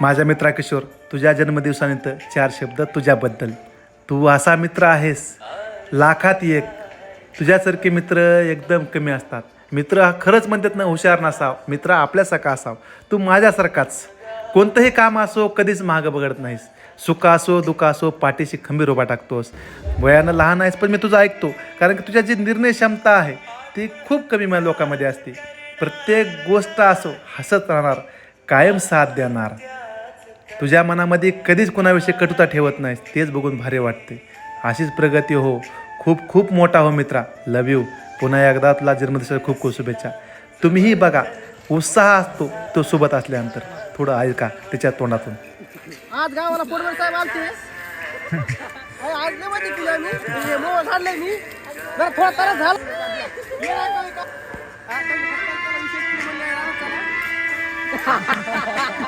माझ्या मित्रा किशोर तुझ्या जन्मदिवसानिमित्त चार शब्द तुझ्याबद्दल. तू असा मित्र आहेस लाखात एक. तुझ्यासारखे मित्र एकदम कमी असतात. मित्र हा खरंच म्हणतात ना हुशार नसाव. मित्र आपल्यासारखा असाव. तू माझ्यासारखाच. कोणतंही काम असो कधीच मागं बघत नाहीस. सुख असो दुःख असो पाठीशी खंबीर उभा टाकतोस. वयानं लहान आहेस पण मी तुझं ऐकतो. कारण की तुझ्या जी निर्णय क्षमता आहे ती खूप कमी लोकांमध्ये असते. प्रत्येक गोष्ट असो हसत राहणार कायम साथ देणार. तुझ्या मनामध्ये कधीच कोणाविषयी कटुता ठेवत नाहीस तेच बघून भारी वाटते. अशीच प्रगती हो. खूप खूप मोठा हो मित्रा. लव यू पुन्हा एकदा तुला जन्मदिवसाच्या खूप खूप शुभेच्छा. तुम्हीही बघा उत्साह असतो तो सोबत असल्यानंतर. थोडं ऐका त्याच्या तोंडातून. आज गावाला पोटवर साहेब आलते. अरे, आज नाही माहिती तुला मी? मोबाईल काढलाय मी. जरा थोडा त्रास झाला. ये नाही